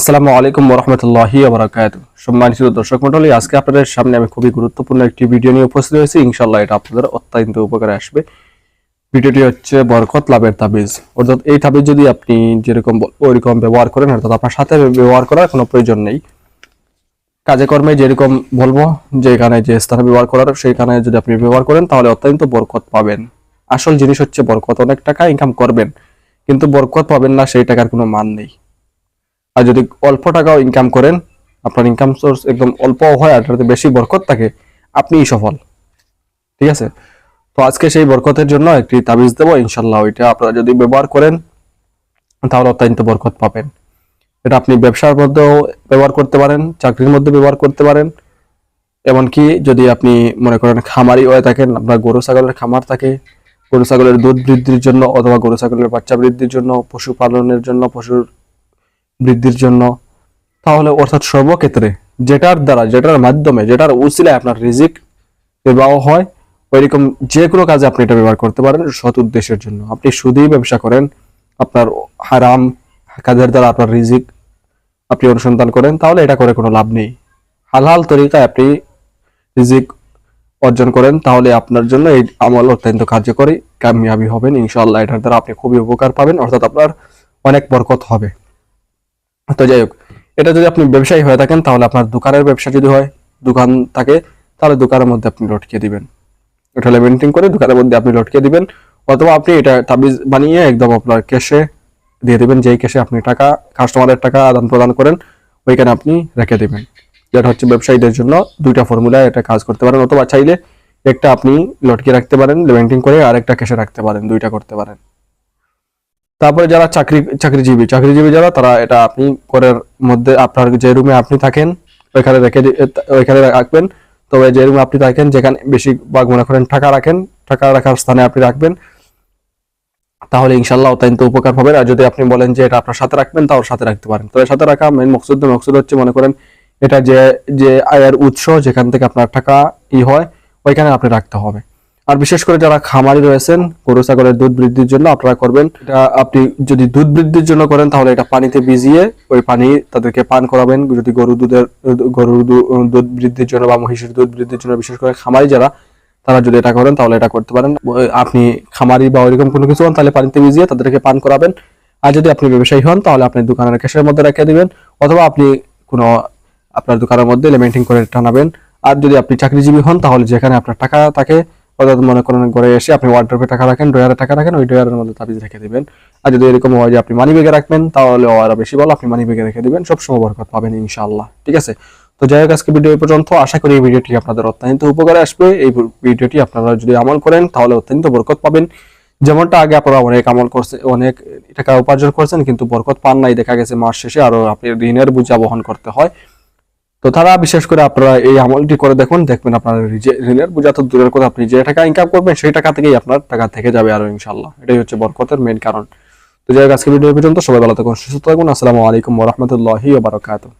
আসসালামু আলাইকুম রহমতুল্লাহি আবরাকাত সম্মানিত দর্শক মন্ডলী আজকে আপনাদের সামনে আমি খুবই গুরুত্বপূর্ণ একটি ভিডিও নিয়ে উপস্থিত হয়েছি। ইনশাল্লাহ এটা আপনাদের অত্যন্ত উপকারে আসবে। ভিডিওটি হচ্ছে বরকত লাভের তাবিজ। অর্থাৎ এই তাবিজ যদি আপনি যেরকম ওইরকম ব্যবহার করেন, অর্থাৎ আপনার সাথে ব্যবহার করার কোনো প্রয়োজন নেই। কাজে কর্মে যেরকম বলব, যেখানে যে স্থানে ব্যবহার করার, সেইখানে যদি আপনি ব্যবহার করেন, তাহলে অত্যন্ত বরকত পাবেন। আসল জিনিস হচ্ছে বরকত। অনেক টাকা ইনকাম করবেন, কিন্তু বরকত পাবেন না, সেই টাকার কোনো মান নেই। আর যদি অল্প টাকাও ইনকাম করেন, আপনার ইনকাম সোর্স একদম অল্প হয় আর এটাতে বেশি বরকত থাকে, আপনিই সফল। ঠিক আছে? তো আজকে সেই বরকতের জন্য একটি তাবিজ দেবো ইনশাল্লাহ ওইটা আপনারা যদি ব্যবহার করেন, তাহলে অত্যন্ত বরকত পাবেন। এটা আপনি ব্যবসার মধ্যেও ব্যবহার করতে পারেন, চাকরির মধ্যে ব্যবহার করতে পারেন। এমনকি যদি আপনি মনে করেন খামারি হয়ে থাকেন, আপনার গরু, ছাগলের খামার থাকে, গরু, ছাগলের দুধ বৃদ্ধির জন্য অথবা গরু, ছাগলের বাচ্চা বৃদ্ধির জন্য, পশুপালনের জন্য, পশুর বৃদ্ধির জন্য। তাহলে অর্থাৎ সর্বক্ষেত্রে যেটার দ্বারা, যেটার মাধ্যমে, যেটার উচিলায় আপনার রিজিক বিবাহ হয়, ওইরকম যে কোনো কাজে আপনি এটা ব্যবহার করতে পারেন সৎ উদ্দেশ্যের জন্য। আপনি শুধুই ব্যবসা করেন, আপনার হারাম কাজের দ্বারা আপনার রিজিক আপনি অনুসন্ধান করেন, তাহলে এটা করে কোনো লাভ নেই। হালাল তরিকায় আপনি রিজিক অর্জন করেন, তাহলে আপনার জন্য এই আমল অত্যন্ত কার্যকরী, কামিয়াবি হবেন। ইনশাআল্লাহ এটার দ্বারা আপনি খুবই উপকার পাবেন, অর্থাৎ আপনার অনেক বরকত হবে। তো যাই হোক, এটা যদি আপনি ব্যবসায়ী হয়ে থাকেন, তাহলে আপনার দোকানের ব্যবসা যদি হয়, দোকান থাকে, তাহলে দোকানের মধ্যে আপনি লটকিয়ে দিবেন। এটা লেমেন্টিং করে দোকানের মধ্যে আপনি লটকিয়ে দিবেন, অথবা আপনি এটা তাবিজ বানিয়ে একদম আপনার ক্যাশে দিয়ে দিবেন, যেই ক্যাশে আপনি টাকা কাস্টমারের টাকা আদান প্রদান করেন, ওইখানে আপনি রেখে দিবেন। যেটা হচ্ছে ব্যবসায়ীদের জন্য দুইটা ফর্মুলা এটা কাজ করতে পারেন, অথবা চাইলে একটা আপনি লটকিয়ে রাখতে পারেন লেমেন্টিং করে আর একটা ক্যাশে রাখতে পারেন, দুইটা করতে পারেন। তারপরে যারা চাকরি, চাকরিজীবী চাকরিজীবী যারা, তারা এটা আপনি ঘরের মধ্যে আপনার যে রুমে আপনি থাকেন, ওইখানে রেখে ওইখানে রাখবেন। তবে যে রুমে আপনি থাকেন, যেখানে বেশিরভাগ মনে করেন টাকা রাখেন, টাকা রাখার স্থানে আপনি রাখবেন। তাহলে ইনশাল্লাহ অত্যন্ত উপকার পাবেন। আর যদি আপনি বলেন যে এটা আপনার সাথে রাখবেন, তাও সাথে রাখতে পারেন। তবে সাথে রাখা মেন মকসুদ মকসুদ হচ্ছে মনে করেন এটা যে যে আয়ের উৎস, যেখান থেকে আপনার টাকা ই হয়, ওইখানে আপনি রাখতে হবে। আর বিশেষ করে যারা খামারি রয়েছেন, গরু, ছাগলের দুধ বৃদ্ধির জন্য আপনারা করবেন, এটা আপনি যদি দুধ বৃদ্ধির জন্য করেন, তাহলে এটা পানিতে ভিজিয়ে ওই পানি তাদেরকে পান করাবেন। যদি গরু দুধের, গরুর দুধ বৃদ্ধির জন্য বা মহিষের দুধ বৃদ্ধির জন্য বিশেষ করে খামারি যারা, তারা যদি এটা করেন, তাহলে এটা করতে পারেন। আপনি খামারি বা ওইরকম কোনো কিছু হন, তাহলে পানিতে ভিজিয়ে তাদেরকে পান করাবেন। আর যদি আপনি ব্যবসায়ী হন, তাহলে আপনি দোকানের ক্যাশের মধ্যে রেখে দিবেন, অথবা আপনি কোনো আপনার দোকানের মধ্যে লেমেন্টিং করে টানাবেন। আর যদি আপনি চাকরিজীবী হন, তাহলে যেখানে আপনার টাকা থাকে অর্থাৎ মনে করেন ঘরে এসে আপনি ওয়ার্ড্রপে টাকা রাখেন ড্রয়ারে টাকা রাখেন, ওই ড্রয়ারের মধ্যে তাবিজ রেখে দেবেন। আর যদি এরকম হয় যে আপনি মানি ব্যাগে রাখবেন, তাহলে আরও বেশি ভালো, আপনি মানি ব্যাগে রেখে দিবেন সবসময় বরকত পাবেন ইনশাআল্লাহ। ঠিক আছে? তো যাই হোক আজকে ভিডিও পর্যন্ত। আশা করি এই ভিডিওটি আপনাদের অত্যন্ত উপকারে আসবে। এই ভিডিওটি আপনারা যদি আমল করেন, তাহলে অত্যন্ত বরকত পাবেন। যেমনটা আগে আপনারা অনেক আমল করছে, অনেক টাকা উপার্জন করছেন, কিন্তু বরকত পান নাই। দেখা গেছে মাস শেষে আরও আপনি ঋণের বোঝা বহন করতে হয়। তো তারা বিশেষ করে আপনারা এই আমলটি করে দেখুন, দেখবেন আপনার ঋণের বোঝা তো দূরের কথা। আপনি যে টাকা ইনকাম করবেন, সেই টাকা থেকেই আপনার টাকা থেকে যাবে আরও ইনশাল্লাহ এটাই হচ্ছে বরকতের মেন কারণ। তো যাই হোক আজকে ভিডিও পর্যন্ত। সবাই ভালো থাকুন, সুস্থ থাকুন। আসসালামু আলাইকুম ওরহমতুল্লাহি বারকাতুহ।